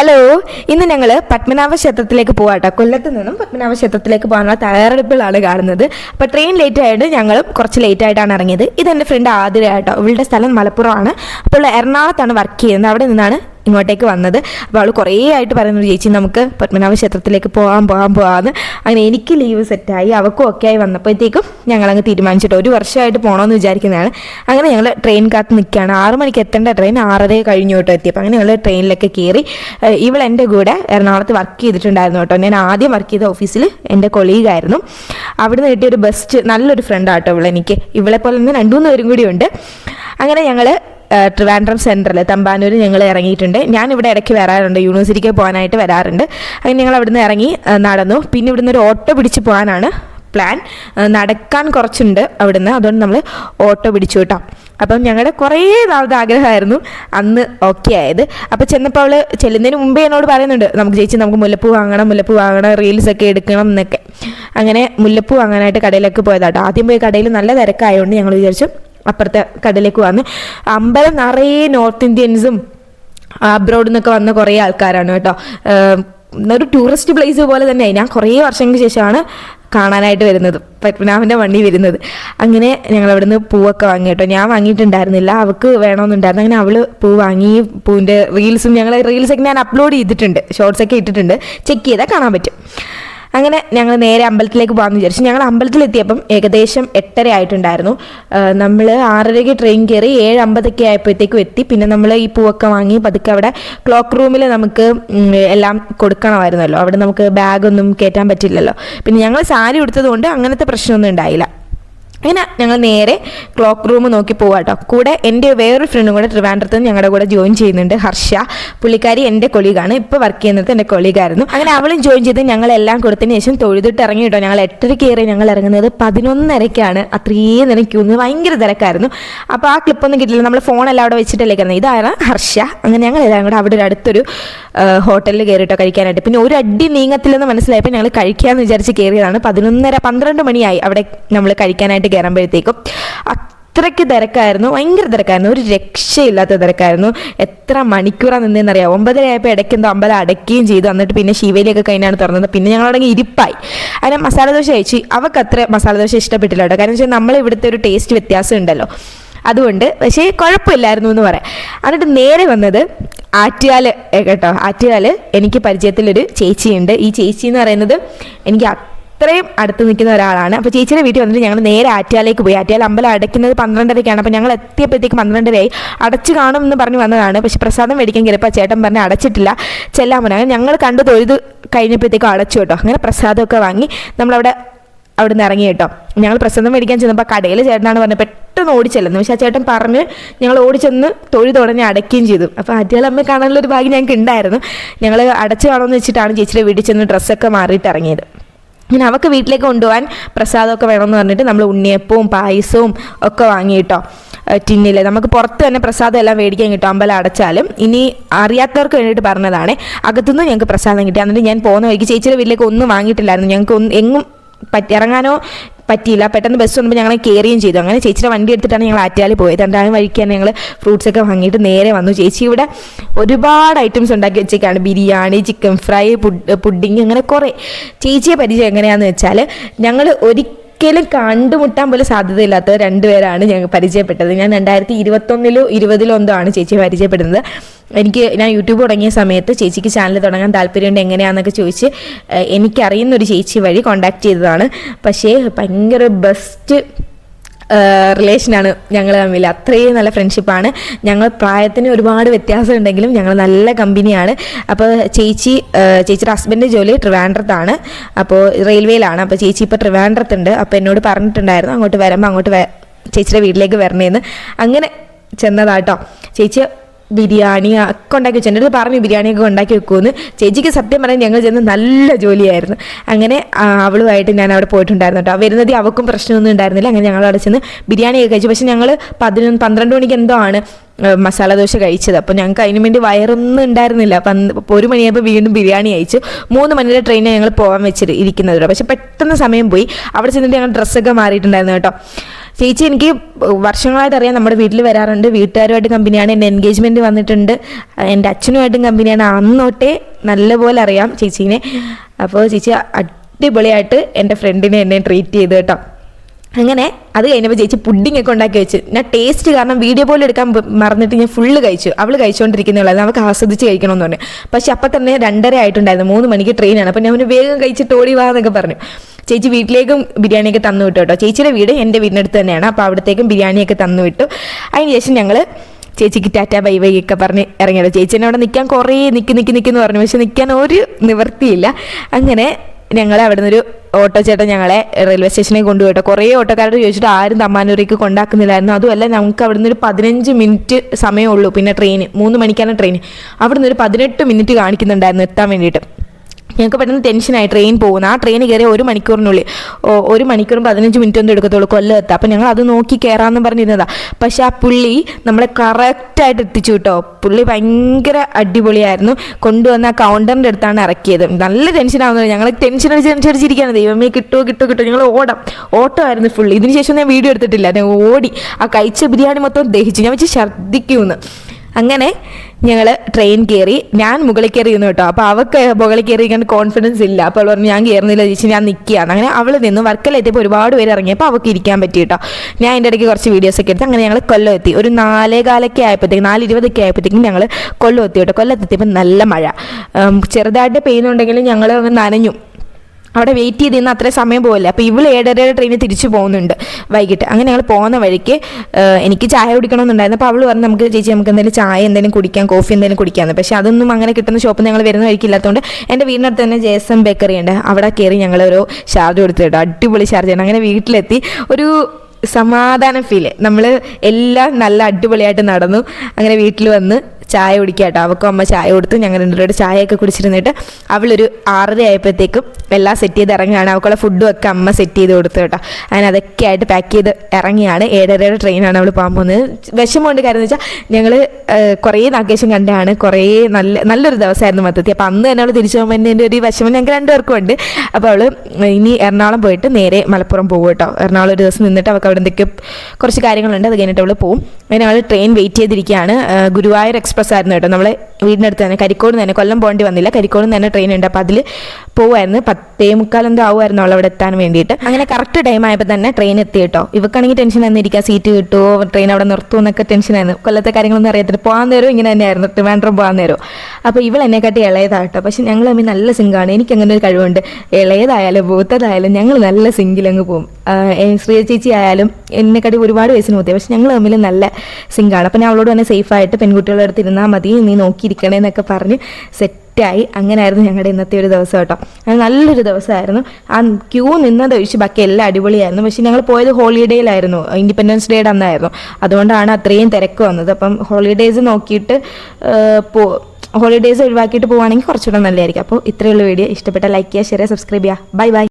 Hello ഇന്ന് ഞങ്ങൾ പത്മനാഭ ക്ഷേത്രത്തിലേക്ക് പോകാട്ടോ കൊല്ലത്ത് നിന്നും പത്മനാഭ ക്ഷേത്രത്തിലേക്ക് പോകാനുള്ള തയ്യാറെടുപ്പുകളാണ് കാണുന്നത്. അപ്പോൾ ട്രെയിൻ ലേറ്റ് ആയിട്ട് ഞങ്ങളും കുറച്ച് ലേറ്റ് ആയിട്ടാണ് ഇറങ്ങിയത്. ഇത് എന്റെ ഫ്രണ്ട് ആതിര കേട്ടോ ഇവളുടെ സ്ഥലം മലപ്പുറമാണ്. അപ്പോൾ എറണാകുളത്താണ് വർക്ക് ചെയ്യുന്നത്. അവിടെ നിന്നാണ് ഇങ്ങോട്ടേക്ക് വന്നത്. അപ്പോൾ അവൾ കുറേ ആയിട്ട് പറയുന്നു ചേച്ചി നമുക്ക് പത്മനാഭ ക്ഷേത്രത്തിലേക്ക് പോകാം പോകാം പോകാമെന്ന് അങ്ങനെ എനിക്ക് ലീവ് സെറ്റായി അവക്കും ഒക്കെ ആയി വന്നപ്പോഴത്തേക്കും ഞങ്ങളങ്ങ് തീരുമാനിച്ചിട്ട് ഒരു വർഷമായിട്ട് പോകണമെന്ന് വിചാരിക്കുന്നതാണ്. അങ്ങനെ ഞങ്ങൾ ട്രെയിൻ കാത്ത് നിൽക്കുകയാണ് ആറ് മണിക്ക് എത്തേണ്ട ട്രെയിൻ ആറര കഴിഞ്ഞു കേട്ടോ എത്തിയപ്പോൾ അങ്ങനെ ഞങ്ങൾ ട്രെയിനിലൊക്കെ കയറി ഇവൾ എന്റെ കൂടെ എറണാകുളത്ത് വർക്ക് ചെയ്തിട്ടുണ്ടായിരുന്നു കേട്ടോ. ഞാൻ ആദ്യം വർക്ക് ചെയ്ത ഓഫീസിൽ എന്റെ കൊളീഗായിരുന്നു അവിടുന്ന് കിട്ടിയ ഒരു ബെസ്റ്റ് നല്ലൊരു ഫ്രണ്ടാട്ടോ ഇവളെനിക്ക് ഇവളെ പോലെ തന്നെ രണ്ടു മൂന്ന് പേരും കൂടിയുണ്ട് അങ്ങനെ ഞങ്ങൾ ട്രിവാൻഡ്രം സെന്ററിൽ തമ്പാനൂർ ഞങ്ങൾ ഇറങ്ങിയിട്ടുണ്ട്. ഞാൻ ഇവിടെ ഇടയ്ക്ക് വരാറുണ്ട്. യൂണിവേഴ്സിറ്റിക്ക് പോകാനായിട്ട് വരാറുണ്ട്. അങ്ങനെ ഞങ്ങൾ അവിടുന്ന് ഇറങ്ങി നടന്നു. പിന്നെ ഇവിടുന്ന് ഒരു ഓട്ടോ പിടിച്ച് പോകാനാണ് പ്ലാൻ. നടക്കാൻ കുറച്ചുണ്ട് അവിടുന്ന്. അതുകൊണ്ട് നമ്മൾ ഓട്ടോ പിടിച്ചു കേട്ടോ. അപ്പം ഞങ്ങളുടെ കുറേ നാളത്തെ ആഗ്രഹമായിരുന്നു. അന്ന് ഓക്കെ ആയത്. അപ്പം ചെന്നപ്പോൾ അവൾ ചെല്ലുന്നതിന് മുമ്പേ എന്നോട് പറയുന്നുണ്ട്. നമുക്ക് ചേച്ചി നമുക്ക് മുല്ലപ്പൂ വാങ്ങണം മുല്ലപ്പൂ വാങ്ങണം റീൽസ് ഒക്കെ എടുക്കണം എന്നൊക്കെ. അങ്ങനെ മുല്ലപ്പൂ വാങ്ങാനായിട്ട് കടയിലൊക്കെ പോയതാട്ടോ. ആദ്യം പോയി കടയിൽ നല്ല തിരക്കായതുകൊണ്ട് ഞങ്ങൾ വിചാരിച്ചു അപ്പുറത്തെ കടലേക്ക് വന്ന് അമ്പലം നിറയെ നോർത്ത് ഇന്ത്യൻസും അബ്രോഡിൽ നിന്നൊക്കെ വന്ന കുറേ ആൾക്കാരാണ് കേട്ടോ. ഒരു ടൂറിസ്റ്റ് പ്ലേസ് പോലെ തന്നെ ഞാൻ കുറേ വർഷങ്ങൾക്ക് ശേഷമാണ് കാണാനായിട്ട് വരുന്നത്. പത്മനാഭന്റെ വണ്ടി വരുന്നത്. അങ്ങനെ ഞങ്ങൾ അവിടുന്ന് പൂവൊക്കെ വാങ്ങി കേട്ടോ. ഞാൻ വാങ്ങിയിട്ടുണ്ടായിരുന്നില്ല. അവൾക്ക് വേണമെന്നുണ്ടായിരുന്നു. അങ്ങനെ അവൾ പൂ വാങ്ങി പൂവിന്റെ റീൽസും ഞങ്ങൾ റീൽസൊക്കെ ഞാൻ അപ്ലോഡ് ചെയ്തിട്ടുണ്ട്. ഷോർട്സൊക്കെ ഇട്ടിട്ടുണ്ട്. ചെക്ക് ചെയ്താൽ കാണാൻ പറ്റും. അങ്ങനെ ഞങ്ങൾ നേരെ അമ്പലത്തിലേക്ക് പോകാമെന്ന് വിചാരിച്ചു. ഞങ്ങൾ അമ്പലത്തിലെത്തിയപ്പം ഏകദേശം എട്ടര ആയിട്ടുണ്ടായിരുന്നു. നമ്മൾ ആറരയ്ക്ക് ട്രെയിൻ കയറി ഏഴ് അമ്പതൊക്കെ ആയപ്പോഴത്തേക്കും എത്തി. പിന്നെ നമ്മൾ ഈ പൂവൊക്കെ വാങ്ങി പതുക്കെ അവിടെ ക്ലോക്ക് റൂമിൽ നമുക്ക് എല്ലാം കൊടുക്കണമായിരുന്നല്ലോ. അവിടെ നമുക്ക് ബാഗൊന്നും കയറ്റാൻ പറ്റില്ലല്ലോ. പിന്നെ ഞങ്ങൾ സാരി ഉടുത്തത് കൊണ്ട് അങ്ങനത്തെ പ്രശ്നമൊന്നും ഉണ്ടായില്ല. അങ്ങനെ ഞങ്ങൾ നേരെ ക്ലോക്ക് റൂം നോക്കി പോവാട്ടോ. കൂടെ എന്റെ വേറൊരു ഫ്രണ്ടും കൂടെ ട്രിവാൻഡ്രത്ത് നിന്ന് ഞങ്ങളുടെ കൂടെ ജോയിൻ ചെയ്യുന്നുണ്ട് ഹർഷ. പുള്ളിക്കാരി എന്റെ കൊളീഗാണ് ഇപ്പോൾ വർക്ക് ചെയ്യുന്നത് എന്റെ കൊളീഗായിരുന്നു അങ്ങനെ അവളും ജോയിൻ ചെയ്ത് ഞങ്ങളെല്ലാം കൊടുത്തതിന് ശേഷം തൊഴുതിട്ട് ഇറങ്ങി കേട്ടോ. ഞങ്ങൾ എട്ടരയ്ക്ക് കയറി ഞങ്ങൾ ഇറങ്ങുന്നത് പതിനൊന്നരയ്ക്കാണ് അത്രയും നേരം ക്യൂ ഭയങ്കര തിരക്കായിരുന്നു. അപ്പോൾ ആ ക്ലിപ്പൊന്നും കിട്ടില്ല നമ്മൾ ഫോണെല്ലാം അവിടെ വെച്ചിട്ടല്ലേ കയറുന്നത് ഇതാണ് ഹർഷ. അങ്ങനെ ഞങ്ങൾ എല്ലാം കൂടെ അവിടെ ഒരു അടുത്തൊരു ഹോട്ടലിൽ കയറിയിട്ടോ കഴിക്കാനായിട്ട്. പിന്നെ ഒരു അടി നീങ്ങത്തില്ലെന്ന് മനസ്സിലായപ്പോൾ ഞങ്ങൾ കഴിക്കാമെന്ന് വിചാരിച്ച് കയറിയതാണ്. പതിനൊന്നര പന്ത്രണ്ട് മണിയായി അവിടെ നമ്മൾ കഴിക്കാനായിട്ട് കയറുമ്പോഴത്തേക്കും അത്രയ്ക്ക് തിരക്കായിരുന്നു ഭയങ്കര തിരക്കായിരുന്നു ഒരു രക്ഷയില്ലാത്ത തിരക്കായിരുന്നു. എത്ര മണിക്കൂറാണ് നിന്നതെന്നറിയാം ഒമ്പതര ആയപ്പോൾ ഇടയ്ക്കെന്തോ അമ്പലം അടയ്ക്കുകയും ചെയ്തു എന്നിട്ട് പിന്നെ ശിവയിലൊക്കെ കഴിഞ്ഞാണ് തുറന്നത്. പിന്നെ ഞങ്ങളടങ്ങി ഇരിപ്പായി. അങ്ങനെ മസാല ദോശ കഴിച്ചു അവൾക്ക് അത്ര മസാല ദോശ ഇഷ്ടപ്പെട്ടില്ല കേട്ടോ. കാരണം വെച്ചാൽ നമ്മൾ ഇവിടുത്തെ ഒരു ടേസ്റ്റ് വ്യത്യാസം ഉണ്ടല്ലോ. അതുകൊണ്ട് പക്ഷേ കുഴപ്പമില്ലായിരുന്നു എന്ന് പറയാം. എന്നിട്ട് നേരെ വന്നത് ആറ്റുകാൽ ഏ, കേട്ടോ ആറ്റുകാൽ എനിക്ക് പരിചയത്തിലൊരു ചേച്ചിയുണ്ട്. ഈ ചേച്ചി എന്ന് പറയുന്നത് എനിക്ക് അത്രയും അടുത്ത് നിൽക്കുന്ന ഒരാളാണ്. അപ്പോൾ ചേച്ചിയുടെ വീട്ടിൽ വന്നിട്ട് ഞങ്ങൾ നേരെ ആറ്റയാലേക്ക് പോയി. ആറ്റുകാൽ അമ്പലം അടയ്ക്കുന്നത് പന്ത്രണ്ടരയ്ക്കാണ് അപ്പോൾ ഞങ്ങൾ എത്തിയപ്പോഴത്തേക്ക് പന്ത്രണ്ടരയായി. അടച്ചു കാണും എന്ന് പറഞ്ഞ് വന്നതാണ്. പക്ഷേ പ്രസാദം മേടിക്കാൻ കയറിയപ്പോൾ ചേട്ടൻ പറഞ്ഞ് അടച്ചിട്ടില്ല. ചെല്ലാൻ അങ്ങനെ ഞങ്ങൾ കണ്ടു തൊഴുത് കഴിഞ്ഞപ്പോഴത്തേക്കും അടച്ചു കേട്ടോ. അങ്ങനെ പ്രസാദമൊക്കെ വാങ്ങി നമ്മളവിടെ അവിടെ നിന്ന് ഇറങ്ങി കേട്ടോ. ഞങ്ങൾ പ്രസാദം മേടിക്കാൻ ചെന്നപ്പോൾ കടയിൽ ചേട്ടനാണ് പറഞ്ഞത് പെട്ടെന്ന് ഓടിച്ചെല്ലുന്നു. പക്ഷേ ആ ചേട്ടൻ പറഞ്ഞ് ഞങ്ങൾ ഓടിച്ചെന്ന് തൊഴിൽ തുടങ്ങി അടയ്ക്കുകയും ചെയ്തു. അപ്പോൾ ആദ്യം കാണാനുള്ളൊരു ഭാഗ്യം ഞങ്ങൾക്ക് ഉണ്ടായിരുന്നു. ഞങ്ങൾ അടച്ചു കാണുമെന്ന് വെച്ചിട്ടാണ് ചേച്ചിയുടെ വീട്ടിൽ ചെന്ന് ഡ്രസ്സൊക്കെ മാറിയിട്ട് ഇറങ്ങിയത്. പിന്നെ അവൾക്ക് വീട്ടിലേക്ക് കൊണ്ടുപോകാൻ പ്രസാദമൊക്കെ വേണമെന്ന് പറഞ്ഞിട്ട് നമ്മൾ ഉണ്ണിയപ്പവും പായസവും ഒക്കെ വാങ്ങി കിട്ടോ. ടിന്നിൽ നമുക്ക് പുറത്ത് തന്നെ പ്രസാദം എല്ലാം മേടിക്കാൻ കിട്ടും അമ്പലം അടച്ചാലും. ഇനി അറിയാത്തവർക്ക് വേണ്ടിയിട്ട് പറഞ്ഞതാണ്. അകത്തുനിന്ന് ഞങ്ങൾക്ക് പ്രസാദം കിട്ടി. എന്നിട്ട് ഞാൻ പോകുന്ന വഴിക്ക് ചേച്ചിയുടെ വീട്ടിലേക്ക് ഒന്നും വാങ്ങിയിട്ടില്ലായിരുന്നു. ഞങ്ങൾക്ക് ഒന്നും എങ്ങും പറ്റി ഇറങ്ങാനോ പറ്റിയില്ല. പെട്ടെന്ന് ബസ് വന്നപ്പോൾ ഞങ്ങൾ കയറുകയും ചെയ്തു. അങ്ങനെ ചേച്ചിയുടെ വണ്ടി എടുത്തിട്ടാണ് ഞങ്ങൾ ആറ്റാലി പോയത്. രണ്ടാം വഴിക്കാണ് ഞങ്ങൾ ഫ്രൂട്ട്സ് ഒക്കെ വാങ്ങിയിട്ട് നേരെ വന്നു. ചേച്ചി ഇവിടെ ഒരുപാട് ഐറ്റംസ് ഉണ്ടാക്കി വെച്ചേക്കാണ്. ബിരിയാണി ചിക്കൻ ഫ്രൈ പുഡിങ് അങ്ങനെ കുറേ. ചേച്ചിയെ പരിചയം എങ്ങനെയാണെന്ന് വെച്ചാൽ ഞങ്ങൾ ഒരിക്കലും കണ്ടുമുട്ടാൻ പോലും സാധ്യതയില്ലാത്ത രണ്ടുപേരാണ് ഞങ്ങൾ പരിചയപ്പെട്ടത്. ഞാൻ രണ്ടായിരത്തി ഇരുപത്തൊന്നിലോ ഇരുപതിലോ എന്തോ ആണ് ചേച്ചിയെ പരിചയപ്പെടുന്നത്. എനിക്ക് ഞാൻ യൂട്യൂബ് തുടങ്ങിയ സമയത്ത് ചേച്ചിക്ക് ചാനൽ തുടങ്ങാൻ താല്പര്യമുണ്ട് എങ്ങനെയാണെന്നൊക്കെ ചോദിച്ച് എനിക്കറിയുന്ന ഒരു ചേച്ചി വഴി കോണ്ടാക്ട് ചെയ്തതാണ്. പക്ഷേ ഭയങ്കര ബെസ്റ്റ് റിലേഷനാണ് ഞങ്ങൾ തമ്മിൽ അത്രയും നല്ല ഫ്രണ്ട്ഷിപ്പാണ് ഞങ്ങൾ പ്രായത്തിന് ഒരുപാട് വ്യത്യാസം ഉണ്ടെങ്കിലും ഞങ്ങൾ നല്ല കമ്പനിയാണ് അപ്പോൾ ചേച്ചി ചേച്ചിയുടെ ഹസ്ബൻഡ് ജോലി ട്രിവാൻഡ്രത്താണ്. അപ്പോൾ റെയിൽവേയിലാണ് അപ്പോൾ ചേച്ചി ഇപ്പോൾ ട്രിവാൻഡ്രത്തുണ്ട്. അപ്പോൾ എന്നോട് പറഞ്ഞിട്ടുണ്ടായിരുന്നു അങ്ങോട്ട് വരുമ്പോൾ അങ്ങോട്ട് ചേച്ചിയുടെ വീട്ടിലേക്ക് വരണേന്ന്. അങ്ങനെ ചെന്നതാട്ടോ. ചേച്ചി ബിരിയാണി ഒക്കെ ഉണ്ടാക്കി വെച്ചു. എന്റെ അടുത്ത് പറഞ്ഞു ബിരിയാണിയൊക്കെ ഉണ്ടാക്കി വെക്കുമെന്ന്. ചേച്ചിക്ക് സത്യം പറഞ്ഞാൽ ഞങ്ങൾ ചെന്ന് നല്ല ജോലിയായിരുന്നു. അങ്ങനെ അവളുമായിട്ട് ഞാൻ അവിടെ പോയിട്ടുണ്ടായിരുന്നു കേട്ടോ. വരുന്നത് അവൾക്കും പ്രശ്നമൊന്നും ഉണ്ടായിരുന്നില്ല. അങ്ങനെ ഞങ്ങൾ അവിടെ ചെന്ന് ബിരിയാണിയൊക്കെ കഴിച്ചു. പക്ഷേ ഞങ്ങൾ പതിനൊന്ന് പന്ത്രണ്ട് മണിക്ക് എന്തോ ആണ് മസാല ദോശ കഴിച്ചത്. അപ്പോൾ ഞങ്ങൾക്ക് അതിന് വേണ്ടി വയറൊന്നും ഉണ്ടായിരുന്നില്ല. അപ്പം ഒരു മണിയായപ്പോൾ വീണ്ടും ബിരിയാണി അയച്ചു മൂന്ന് മണിയുടെ ട്രെയിനിൽ ഞങ്ങൾ പോകാൻ വെച്ചിട്ട് ഇരിക്കുന്നത് പക്ഷെ പെട്ടെന്ന് സമയം പോയി. അവിടെ ചെന്നിട്ട് ഞങ്ങൾ ഡ്രസ്സൊക്കെ മാറിയിട്ടുണ്ടായിരുന്നു കേട്ടോ. ചേച്ചി എനിക്ക് വർഷങ്ങളായിട്ട് അറിയാം നമ്മുടെ വീട്ടിൽ വരാറുണ്ട്. വീട്ടുകാരുമായിട്ട് കമ്പനിയാണ്. എന്റെ എൻഗേജ്മെന്റ് വന്നിട്ടുണ്ട്. എന്റെ അച്ഛനുമായിട്ടും കമ്പനിയാണ്. അന്നോട്ടേ നല്ലപോലെ അറിയാം ചേച്ചീനെ. അപ്പോൾ ചേച്ചി അടിപൊളിയായിട്ട് എന്റെ ഫ്രണ്ടിനെ എന്നെ ട്രീറ്റ് ചെയ്ത് കേട്ടോ. അങ്ങനെ അത് കഴിഞ്ഞപ്പോൾ ചേച്ചി പുഡിംഗ് ഒക്കെ ഉണ്ടാക്കി വെച്ച്. ഞാൻ ടേസ്റ്റ് കാരണം വീഡിയോ പോലും എടുക്കാൻ മറന്നിട്ട് ഞാൻ ഫുള്ള് കഴിച്ചു. അവൾ കഴിച്ചുകൊണ്ടിരിക്കുന്നുള്ളത് നമുക്ക് ആസ്വദിച്ച് കഴിക്കണമെന്ന് പറഞ്ഞു. പക്ഷെ അപ്പം തന്നെ രണ്ടര ആയിട്ടുണ്ടായിരുന്നു. മൂന്ന് മണിക്ക് ട്രെയിനാണ് അപ്പം ഞാൻ അവന് വേഗം കഴിച്ചിട്ട് ഓടി വാ എന്നൊക്കെ പറഞ്ഞു. ചേച്ചി വീട്ടിലേക്കും ബിരിയാണിയൊക്കെ തന്നു വിട്ടു കേട്ടോ. ചേച്ചിയുടെ വീട് എന്റെ വീടിനടുത്ത് തന്നെയാണ്. അപ്പോൾ അവിടത്തേക്കും ബിരിയാണിയൊക്കെ തന്നു വിട്ടു. അതിന് ശേഷം ഞങ്ങൾ ചേച്ചിക്ക് ടാറ്റ ബൈ ബൈ ഒക്കെ പറഞ്ഞ് ഇറങ്ങിയല്ലോ ചേച്ചി എന്നെ അവിടെ നിൽക്കാൻ കുറേ നിൽക്കി നിൽക്കി നിൽക്കുന്നു പറഞ്ഞു. പക്ഷെ നിൽക്കാൻ ഒരു നിവൃത്തിയില്ല. അങ്ങനെ ഞങ്ങളെ അവിടെ നിന്നൊരു ഓട്ടോ ചേട്ടൻ ഞങ്ങളെ റെയിൽവേ സ്റ്റേഷനിൽ കൊണ്ടുപോയിട്ടോ. കുറേ ഓട്ടോക്കാരോട് ചോദിച്ചിട്ട് ആരും തമ്മാനൂരേക്ക് കൊണ്ടാക്കുന്നില്ലായിരുന്നു. അതുമല്ല നമുക്ക് അവിടെ നിന്നൊരു പതിനഞ്ച് മിനിറ്റ് സമയമുള്ളൂ. പിന്നെ ട്രെയിൻ മൂന്ന് മണിക്കാണ് ട്രെയിൻ അവിടെ നിന്നൊരു പതിനെട്ട് മിനിറ്റ് കാണിക്കുന്നുണ്ടായിരുന്നു എത്താൻ വേണ്ടിയിട്ട്. ഞങ്ങൾക്ക് പെട്ടെന്ന് ടെൻഷനായി ട്രെയിൻ പോകുന്നു. ആ ട്രെയിൻ കയറി ഒരു മണിക്കൂറിനുള്ളിൽ ഒരു മണിക്കൂറും പതിനഞ്ച് മിനിറ്റ് ഒന്നും എടുക്കത്തുള്ളൂ കൊല്ലം എത്താം അപ്പം ഞങ്ങൾ അത് നോക്കി കയറാമെന്ന് പറഞ്ഞിരുന്നതാ. പക്ഷേ ആ പുള്ളി നമ്മളെ കറക്റ്റായിട്ട് എത്തിച്ചു കേട്ടോ. പുള്ളി ഭയങ്കര അടിപൊളിയായിരുന്നു. കൊണ്ടുവന്ന ആ കൗണ്ടറിന്റെ അടുത്താണ് ഇറക്കിയത്. നല്ല ടെൻഷനാവുന്നത് ഞങ്ങൾ ടെൻഷൻ അടിച്ച് ടെൻഷൻ അടിച്ചിരിക്കുകയാണ്. ദൈവമേ കിട്ടുമോ കിട്ടുമോ കിട്ടുമോ ഞങ്ങൾ ഓടാം. ഓട്ടോ ആയിരുന്നു ഫുള്ളി ഇതിന് ശേഷം ഞാൻ വീഡിയോ എടുത്തിട്ടില്ല. ഞാൻ ഓടി. ആ കഴിച്ച ബിരിയാണി മൊത്തം ദഹിച്ചു. ഞാൻ വെച്ച് ഛർദ്ദിക്കുമെന്ന് അങ്ങനെ ഞങ്ങൾ ട്രെയിൻ കയറി ഞാൻ മുകളിൽ കയറി കേട്ടോ. അപ്പോൾ അവൾക്ക് മുകളിൽ കയറി ഇരിക്കാൻ കോൺഫിഡൻസ് ഇല്ല. അപ്പോൾ പറഞ്ഞു ഞാൻ കയറുന്നില്ല ചേച്ചി ഞാൻ നിൽക്കുകയാണ് അങ്ങനെ അവൾ നിന്ന് വർക്കലെത്തിയപ്പോൾ ഒരുപാട് പേര് ഇറങ്ങിയപ്പോൾ അവൾക്ക് ഇരിക്കാൻ പറ്റി കേട്ടോ. ഞാൻ അതിന്റെ ഇടയ്ക്ക് കുറച്ച് വീഡിയോസ് ഒക്കെ എടുത്ത് അങ്ങനെ ഞങ്ങൾ കൊല്ലം എത്തി. ഒരു നാലേ കാലൊക്കെ ആയപ്പോഴത്തേക്കും നാല് ഇരുപതൊക്കെ ആയപ്പോഴത്തേക്കും ഞങ്ങൾ കൊല്ലം എത്തി കേട്ടോ. കൊല്ലത്തെത്തിയപ്പോൾ നല്ല മഴ. ചെറുതായിട്ട് പെയ്യുന്നുണ്ടെങ്കിലും ഞങ്ങൾ നനഞ്ഞു. അവിടെ വെയിറ്റ് ചെയ്ത് നിന്ന് അത്രയും സമയം പോകില്ല അപ്പോൾ ഇവൾ ഏഴരയുടെ ട്രെയിനിൽ തിരിച്ചു പോകുന്നുണ്ട് വൈകിട്ട്. അങ്ങനെ ഞങ്ങൾ പോകുന്ന വഴിക്ക് എനിക്ക് ചായ കുടിക്കണമെന്നുണ്ടായിരുന്നു. അപ്പോൾ അവൾ പറഞ്ഞു നമുക്ക് ചേച്ചി നമുക്ക് എന്തെങ്കിലും ചായ എന്തെങ്കിലും കുടിക്കാം കോഫി എന്തെങ്കിലും കുടിക്കാമെന്ന് പക്ഷേ അതൊന്നും അങ്ങനെ കിട്ടുന്ന ഷോപ്പ് ഞങ്ങൾ വരുന്ന വഴിക്കില്ലാത്തതുകൊണ്ട് എന്റെ വീടിനടുത്ത് തന്നെ ജെ എസ് എം ബേക്കറി ഉണ്ട്. അവിടെ കയറി ഞങ്ങൾ ഒരു ചാർജ് കൊടുത്തിട്ടോ അടിപൊളി ഷാർജയാണ് അങ്ങനെ വീട്ടിലെത്തി. ഒരു സമാധാന ഫീൽ നമ്മൾ എല്ലാം നല്ല അടിപൊളിയായിട്ട് നടന്നു. അങ്ങനെ വീട്ടിൽ വന്ന് ചായ കുടിക്കുക കേട്ടോ. അമ്മ ചായ കൊടുത്തു. ഞങ്ങൾ രണ്ടുപേരുടെ ചായയൊക്കെ കുടിച്ചിരുന്നിട്ട് അവളൊരു ആറര ആയപ്പോഴത്തേക്കും എല്ലാം സെറ്റ് ചെയ്ത് ഇറങ്ങുകയാണ്. അവൾക്കുള്ള ഫുഡും ഒക്കെ അമ്മ സെറ്റ് ചെയ്ത് കൊടുത്തു കേട്ടോ. അങ്ങനെ അതൊക്കെ ആയിട്ട് പാക്ക് ചെയ്ത് ഇറങ്ങിയാണ്. ഏഴരയുടെ ട്രെയിനാണ് അവൾ പോകാൻ പോകുന്നത്. വിഷമമുണ്ട് കാര്യം വെച്ചാൽ ഞങ്ങൾ കുറേ നാക്കേശം കണ്ടാണ്. കുറേ നല്ല നല്ലൊരു ദിവസമായിരുന്നു മൊത്തത്തിൽ. അപ്പോൾ അന്ന് തന്നെ അവൾ തിരിച്ചു പോകുമ്പോൾ ഒരു വിഷമം. ഞങ്ങൾക്ക് രണ്ടുപേർക്കും ഉണ്ട്. അപ്പോൾ അവൾ ഇനി എറണാകുളം പോയിട്ട് നേരെ മലപ്പുറം പോകും കേട്ടോ. എറണാകുളം ഒരു ദിവസം നിന്നിട്ട് അവൾക്ക് അവിടെ എന്തൊക്കെ കുറച്ച് കാര്യങ്ങളുണ്ട് അത് കഴിഞ്ഞിട്ട് അവൾ പോകും അങ്ങനെ അവൾ ട്രെയിൻ വെയിറ്റ് ചെയ്തിരിക്കുകയാണ്. ഗുരുവായൂർ എക്സ്പ്രസ് ആയിരുന്നു കേട്ടോ. നമ്മളെ വീടിനടുത്ത് തന്നെ കരിക്കോട് തന്നെ കൊല്ലം പോകേണ്ടി വന്നില്ല. കരിക്കോട് തന്നെ ട്രെയിൻ ഉണ്ട്. അപ്പോൾ അതിൽ പോവായിരുന്നു. പത്തേ മുക്കാലെന്തോ ആവുമായിരുന്നു അവൾ അവിടെ എത്താൻ വേണ്ടിയിട്ട്. അങ്ങനെ കറക്റ്റ് ടൈം ആയപ്പോൾ തന്നെ ട്രെയിൻ എത്തി കേട്ടോ. ഇവക്കാണെങ്കിൽ ടെൻഷൻ ആയിരുന്നിരിക്കുക സീറ്റ് കിട്ടുമോ ട്രെയിൻ അവിടെ നിർത്തുമോ എന്നൊക്കെ ടെൻഷനായിരുന്നു കൊല്ലത്തെ കാര്യങ്ങളൊന്നും അറിയത്തില്ല പോകാൻ നേരം ഇങ്ങനെ തന്നെയായിരുന്നു. ട്രിവാൻഡ്രം പോകാൻ നേരം അപ്പോൾ ഇവൾ എന്നെക്കാട്ടി ഇളയതാട്ടോ. പക്ഷെ ഞങ്ങൾ തമ്മിൽ നല്ല സിംഗാണ് എനിക്ക് അങ്ങനെ ഒരു കഴിവുണ്ട്. ഇളയതായാലും മൂത്തതായാലും ഞങ്ങൾ നല്ല സിങ്കിലങ്ങ് പോകും ശ്രീ ചേച്ചി ആയാലും എന്നെക്കാട്ടി ഒരുപാട് വയസ്സിന് മൂത്തേ പക്ഷെ ഞങ്ങൾ തമ്മിൽ നല്ല സിംഗാണ് അപ്പോൾ ഞാൻ അവളോട് തന്നെ സേഫായിട്ട് പെൺകുട്ടികളുടെ അടുത്ത് ഇരുന്നാൽ മതി നീ നോക്കിയിരിക്കണേ എന്നൊക്കെ പറഞ്ഞ് സെറ്റായി. അങ്ങനെയായിരുന്നു ഞങ്ങളുടെ ഇന്നത്തെ ഒരു ദിവസം കേട്ടോ. നല്ലൊരു ദിവസമായിരുന്നു. ആ ക്യൂ നിന്നത് ഒഴിച്ച് ബാക്കി എല്ലാം അടിപൊളിയായിരുന്നു. പക്ഷേ ഞങ്ങൾ പോയത് ഹോളിഡേയിലായിരുന്നു. ഇൻഡിപെൻഡൻസ് ഡേയുടെ അന്നായിരുന്നു. അതുകൊണ്ടാണ് അത്രയും തിരക്ക് വന്നത്. അപ്പം ഹോളിഡേയ്സ് നോക്കിയിട്ട് പോ ഹോളിഡേയ്സ് ഒഴിവാക്കിയിട്ട് പോവുകയാണെങ്കിൽ കുറച്ചുകൂടെ നല്ലതായിരിക്കും. അപ്പോൾ ഇത്രയുള്ള വീഡിയോ. ഇഷ്ടപ്പെട്ട ലൈക്ക് ചെയ്യുക ഷെയർ സബ്സ്ക്രൈബ് ചെയ്യുക. Bye bye